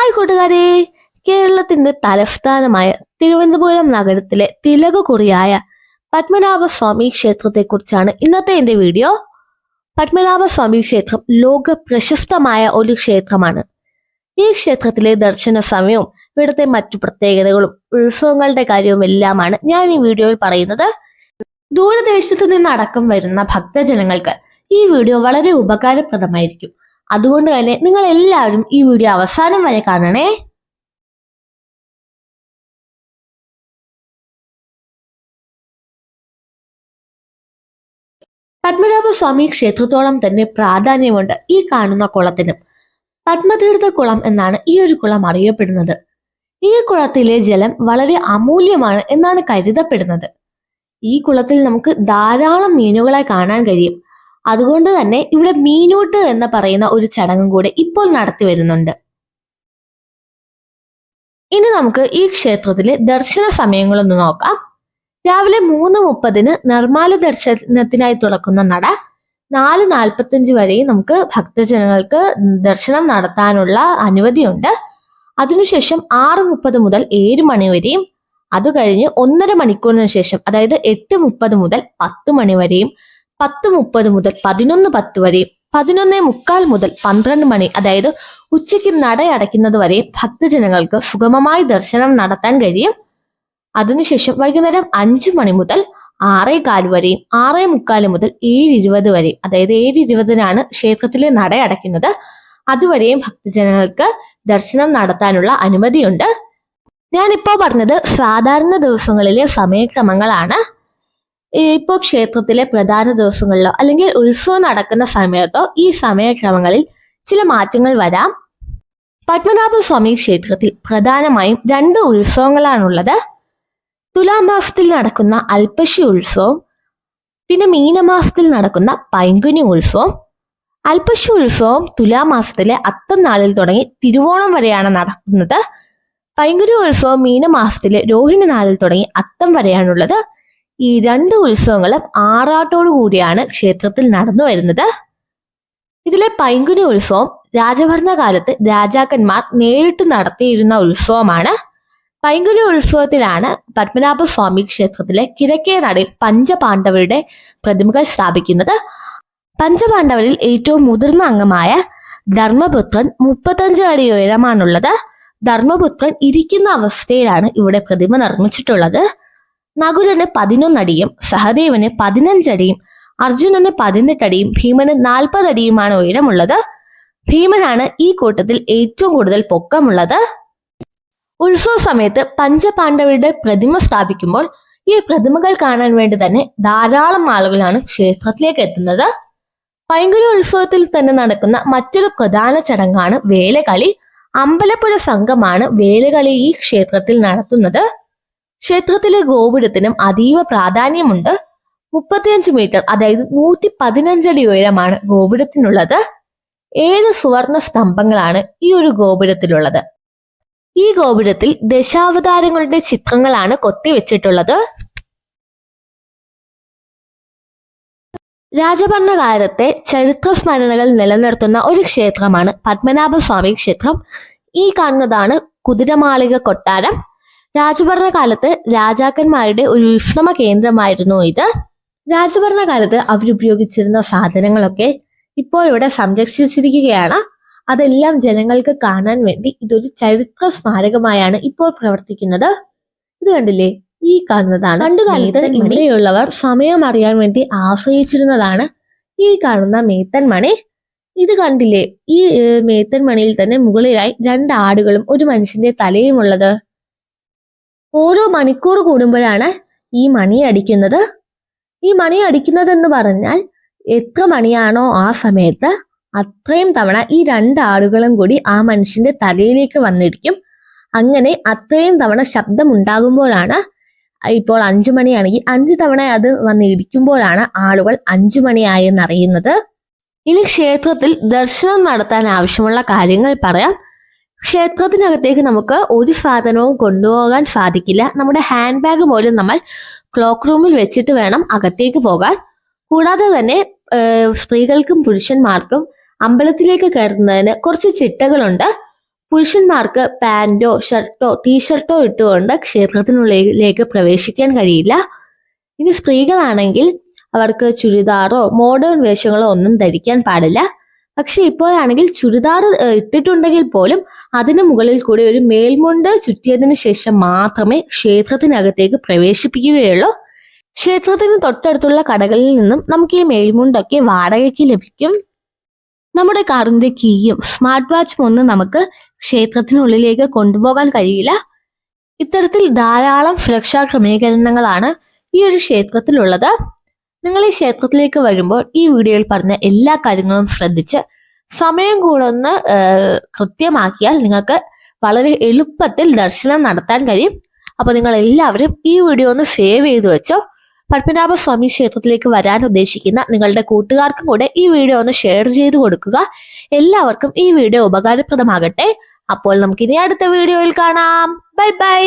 Hi കൂട്ടുകാരെ കേരളത്തിന്റെ തലസ്ഥാനമായ തിരുവനന്തപുരം നഗരത്തിലെ തിലകുകുറിയായ പത്മനാഭസ്വാമി ക്ഷേത്രത്തെക്കുറിച്ചാണ് ഇന്നത്തെ എന്റെ വീഡിയോ. പത്മനാഭസ്വാമി ക്ഷേത്രം ലോക പ്രശസ്തമായ ഒരു ക്ഷേത്രമാണ്. ഈ ക്ഷേത്രത്തിലെ ദർശന സമയവും ഇവിടുത്തെ മറ്റു പ്രത്യേകതകളും ഉത്സവങ്ങളുടെ കാര്യവും എല്ലാമാണ് ഞാൻ ഈ വീഡിയോയിൽ പറയുന്നത്. ദൂരദേശത്തു നിന്ന് അടക്കം വരുന്ന ഭക്തജനങ്ങൾക്ക് ഈ വീഡിയോ വളരെ ഉപകാരപ്രദമായിരിക്കും. അതുകൊണ്ട് തന്നെ നിങ്ങൾ എല്ലാവരും ഈ വീഡിയോ അവസാനം വരെ കാണണേ. പത്മനാഭസ്വാമി ക്ഷേത്രത്തോളം തന്നെ പ്രാധാന്യമുണ്ട് ഈ കാണുന്ന കുളത്തിനും. പത്മതീർത്ഥ കുളം എന്നാണ് ഈ ഒരു കുളം അറിയപ്പെടുന്നത്. ഈ കുളത്തിലെ ജലം വളരെ അമൂല്യമാണ് എന്നാണ് കരുതപ്പെടുന്നത്. ഈ കുളത്തിൽ നമുക്ക് ധാരാളം മീനുകളെ കാണാൻ കഴിയും. അതുകൊണ്ട് തന്നെ ഇവിടെ മീനൂട്ട് എന്ന് പറയുന്ന ഒരു ചടങ്ങും കൂടെ ഇപ്പോൾ നടത്തി വരുന്നുണ്ട്. ഇനി നമുക്ക് ഈ ക്ഷേത്രത്തിലെ ദർശന സമയങ്ങളൊന്ന് നോക്കാം. രാവിലെ മൂന്ന് മുപ്പതിന് നിർമ്മാല ദർശനത്തിനായി തുറക്കുന്ന നട. നാല് നാൽപ്പത്തഞ്ച് വരെയും നമുക്ക് ഭക്തജനങ്ങൾക്ക് ദർശനം നടത്താനുള്ള അനുമതിയുണ്ട്. അതിനുശേഷം ആറ് മുപ്പത് മുതൽ ഏഴ് മണി വരെയും അത് കഴിഞ്ഞ് ഒന്നര മണിക്കൂറിന് ശേഷം അതായത് എട്ട് മുപ്പത് മുതൽ പത്ത് മണി വരെയും പത്ത് മുപ്പത് മുതൽ പതിനൊന്ന് പത്ത് വരെയും പതിനൊന്ന് മുക്കാൽ മുതൽ പന്ത്രണ്ട് മണി അതായത് ഉച്ചയ്ക്ക് നട വരെ ഭക്തജനങ്ങൾക്ക് സുഗമമായി ദർശനം നടത്താൻ കഴിയും. അതിനുശേഷം വൈകുന്നേരം അഞ്ച് മണി മുതൽ ആറേ കാൽ വരെയും ആറേ മുക്കാൽ മുതൽ ഏഴ് ഇരുപത് വരെയും അതായത് ഏഴ് ഇരുപതിനാണ് ക്ഷേത്രത്തിലെ നട അടയ്ക്കുന്നത്. അതുവരെയും ഭക്തജനങ്ങൾക്ക് ദർശനം നടത്താനുള്ള അനുമതിയുണ്ട്. ഞാനിപ്പോ പറഞ്ഞത് സാധാരണ ദിവസങ്ങളിലെ സമയക്രമങ്ങളാണ്. ഇപ്പോൾ ക്ഷേത്രത്തിലെ പ്രധാന ദിവസങ്ങളിലോ അല്ലെങ്കിൽ ഉത്സവം നടക്കുന്ന സമയത്തോ ഈ സമയക്രമങ്ങളിൽ ചില മാറ്റങ്ങൾ വരാം. പത്മനാഭസ്വാമി ക്ഷേത്രത്തിൽ പ്രധാനമായും രണ്ട് ഉത്സവങ്ങളാണുള്ളത്. തുലാമാസത്തിൽ നടക്കുന്ന അൽപശി ഉത്സവം പിന്നെ മീനമാസത്തിൽ നടക്കുന്ന പൈങ്കുനി ഉത്സവം. അൽപ്പശി ഉത്സവം തുലാമാസത്തിലെ അത്തം നാളിൽ തുടങ്ങി തിരുവോണം വരെയാണ് നടക്കുന്നത്. പൈങ്കുനി ഉത്സവം മീനമാസത്തിലെ രോഹിണി നാളിൽ തുടങ്ങി അത്തം വരെയാണുള്ളത്. ഈ രണ്ട് ഉത്സവങ്ങളും ആറാട്ടോടു കൂടിയാണ് ക്ഷേത്രത്തിൽ നടന്നു വരുന്നത്. ഇതിലെ പൈങ്കുനി ഉത്സവം രാജഭരണകാലത്ത് രാജാക്കന്മാർ നേരിട്ട് നടത്തിയിരുന്ന ഉത്സവമാണ്. പൈങ്കുനി ഉത്സവത്തിലാണ് പത്മനാഭസ്വാമി ക്ഷേത്രത്തിലെ കിഴക്കേ നടയിൽ പഞ്ചപാണ്ഡവരുടെ പ്രതിമകൾ സ്ഥാപിക്കുന്നത്. പഞ്ചപാണ്ഡവരിൽ ഏറ്റവും മുതിർന്ന അംഗമായ ധർമ്മപുത്രൻ മുപ്പത്തഞ്ച് അടി ഉയരമാണുള്ളത്. ധർമ്മപുത്രൻ ഇരിക്കുന്ന അവസ്ഥയിലാണ് ഇവിടെ പ്രതിമ നിർമ്മിച്ചിട്ടുള്ളത്. നകുലന് പതിനൊന്നടിയും സഹദേവന് പതിനഞ്ചടിയും അർജുനന് പതിനെട്ടടിയും ഭീമന് നാൽപ്പതടിയുമാണ് ഉയരമുള്ളത്. ഭീമനാണ് ഈ കൂട്ടത്തിൽ ഏറ്റവും കൂടുതൽ പൊക്കമുള്ളത്. ഉത്സവ സമയത്ത് പഞ്ചപാണ്ഡവരുടെ പ്രതിമ സ്ഥാപിക്കുമ്പോൾ ഈ പ്രതിമകൾ കാണാൻ വേണ്ടി തന്നെ ധാരാളം ആളുകളാണ് ക്ഷേത്രത്തിലേക്ക് എത്തുന്നത്. പൈങ്കുലി ഉത്സവത്തിൽ തന്നെ നടക്കുന്ന മറ്റൊരു പ്രധാന ചടങ്ങാണ് വേലകളി. അമ്പലപ്പുഴ സംഘമാണ് വേലകളി ഈ ക്ഷേത്രത്തിൽ നടത്തുന്നത്. ക്ഷേത്രത്തിലെ ഗോപുരത്തിനും അതീവ പ്രാധാന്യമുണ്ട്. മുപ്പത്തിയഞ്ച് മീറ്റർ അതായത് നൂറ്റി പതിനഞ്ചടി ഉയരമാണ് ഗോപുരത്തിനുള്ളത്. ഏഴ് സുവർണ സ്തംഭങ്ങളാണ് ഈ ഒരു ഗോപുരത്തിലുള്ളത്. ഈ ഗോപുരത്തിൽ ദശാവതാരങ്ങളുടെ ചിത്രങ്ങളാണ് കൊത്തിവെച്ചിട്ടുള്ളത്. രാജഭരണകാലത്തെ ചരിത്ര സ്മരണകൾ നിലനിർത്തുന്ന ഒരു ക്ഷേത്രമാണ് പത്മനാഭസ്വാമി ക്ഷേത്രം. ഈ കാണുന്നതാണ് കുതിരമാളിക കൊട്ടാരം. രാജഭരണകാലത്ത് രാജാക്കന്മാരുടെ ഒരു വിശ്രമ കേന്ദ്രമായിരുന്നു ഇത്. രാജഭരണകാലത്ത് അവരുപയോഗിച്ചിരുന്ന സാധനങ്ങളൊക്കെ ഇപ്പോൾ ഇവിടെ സംരക്ഷിച്ചിരിക്കുകയാണ്. അതെല്ലാം ജനങ്ങൾക്ക് കാണാൻ വേണ്ടി ഇതൊരു ചരിത്ര സ്മാരകമായാണ് ഇപ്പോൾ പ്രവർത്തിക്കുന്നത്. ഇത് കണ്ടില്ലേ? ഈ കാണുന്നതാണ്. പണ്ടുകാലത്ത് ഇവിടെയുള്ളവർ സമയം അറിയാൻ വേണ്ടി ആശ്രയിച്ചിരുന്നതാണ് ഈ കാണുന്ന മേത്തൻ മണി. ഇത് കണ്ടില്ലേ? ഈ മേത്തൻമണിയിൽ മേത്തൻ മണിയിൽ തന്നെ മുകളിലായി രണ്ട് ആടുകളും ഒരു മനുഷ്യന്റെ തലയും ഉള്ളത്. ഓരോ മണിക്കൂർ കൂടുമ്പോഴാണ് ഈ മണി അടിക്കുന്നത്. ഈ മണി അടിക്കുന്നതെന്ന് പറഞ്ഞാൽ എത്ര മണിയാണോ ആ സമയത്ത് അത്രയും തവണ ഈ രണ്ട് ആടുകളും കൂടി ആ മനുഷ്യന്റെ തലയിലേക്ക് വന്നിരിക്കും. അങ്ങനെ അത്രയും തവണ ശബ്ദം ഉണ്ടാകുമ്പോഴാണ് ഇപ്പോൾ അഞ്ചു മണിയാണെങ്കിൽ അഞ്ചു തവണ അത് വന്ന് ഇടിക്കുമ്പോഴാണ് ആളുകൾ അഞ്ചു മണിയായെന്നറിയുന്നത്. ഇനി ക്ഷേത്രത്തിൽ ദർശനം നടത്താൻ ആവശ്യമുള്ള കാര്യങ്ങൾ പറയാം. ക്ഷേത്രത്തിനകത്തേക്ക് നമുക്ക് ഒരു സാധനവും കൊണ്ടുപോകാൻ സാധിക്കില്ല. നമ്മുടെ ഹാൻഡ് ബാഗ് പോലും നമ്മൾ ക്ലോക്ക് റൂമിൽ വെച്ചിട്ട് വേണം അകത്തേക്ക് പോകാൻ. കൂടാതെ തന്നെ സ്ത്രീകൾക്കും പുരുഷന്മാർക്കും അമ്പലത്തിലേക്ക് കയറുന്നതിന് കുറച്ച് ചിട്ടകളുണ്ട്. പുരുഷന്മാർക്ക് പാന്റോ ഷർട്ടോ ടീഷർട്ടോ ഇട്ടുകൊണ്ട് ക്ഷേത്രത്തിനുള്ളിലേക്ക് പ്രവേശിക്കാൻ കഴിയില്ല. ഇനി സ്ത്രീകളാണെങ്കിൽ അവർക്ക് ചുരിദാറോ മോഡേൺ വേഷങ്ങളോ ഒന്നും ധരിക്കാൻ പാടില്ല. പക്ഷെ ഇപ്പോഴാണെങ്കിൽ ചുരിദാർ ഇട്ടിട്ടുണ്ടെങ്കിൽ പോലും അതിന് മുകളിൽ കൂടി ഒരു മേൽമുണ്ട് ചുറ്റിയതിനു ശേഷം മാത്രമേ ക്ഷേത്രത്തിനകത്തേക്ക് പ്രവേശിപ്പിക്കുകയുള്ളൂ. ക്ഷേത്രത്തിന് തൊട്ടടുത്തുള്ള കടകളിൽ നിന്നും നമുക്ക് ഈ മേൽമുണ്ടൊക്കെ വാടകയ്ക്ക് ലഭിക്കും. നമ്മുടെ കാറിന്റെ കീയും സ്മാർട്ട് വാച്ചും ഒന്നും നമുക്ക് ക്ഷേത്രത്തിനുള്ളിലേക്ക് കൊണ്ടുപോകാൻ കഴിയില്ല. ഇത്തരത്തിൽ ധാരാളം സുരക്ഷാ ക്രമീകരണങ്ങളാണ് ഈ ഒരു ക്ഷേത്രത്തിലുള്ളത്. നിങ്ങൾ ഈ ക്ഷേത്രത്തിലേക്ക് വരുമ്പോൾ ഈ വീഡിയോയിൽ പറഞ്ഞ എല്ലാ കാര്യങ്ങളും ശ്രദ്ധിച്ച് സമയം കൂടെ ഒന്ന് കൃത്യമാക്കിയാൽ നിങ്ങൾക്ക് വളരെ എളുപ്പത്തിൽ ദർശനം നടത്താൻ കഴിയും. അപ്പോൾ നിങ്ങൾ എല്ലാവരും ഈ വീഡിയോ ഒന്ന് സേവ് ചെയ്തു വെച്ചോ. പത്മനാഭ സ്വാമി ക്ഷേത്രത്തിലേക്ക് വരാൻ ഉദ്ദേശിക്കുന്ന നിങ്ങളുടെ കൂട്ടുകാർക്കും കൂടെ ഈ വീഡിയോ ഒന്ന് ഷെയർ ചെയ്ത് കൊടുക്കുക. എല്ലാവർക്കും ഈ വീഡിയോ ഉപകാരപ്രദമാകട്ടെ. അപ്പോൾ നമുക്ക് ഇനി അടുത്ത വീഡിയോയിൽ കാണാം. Bye bye.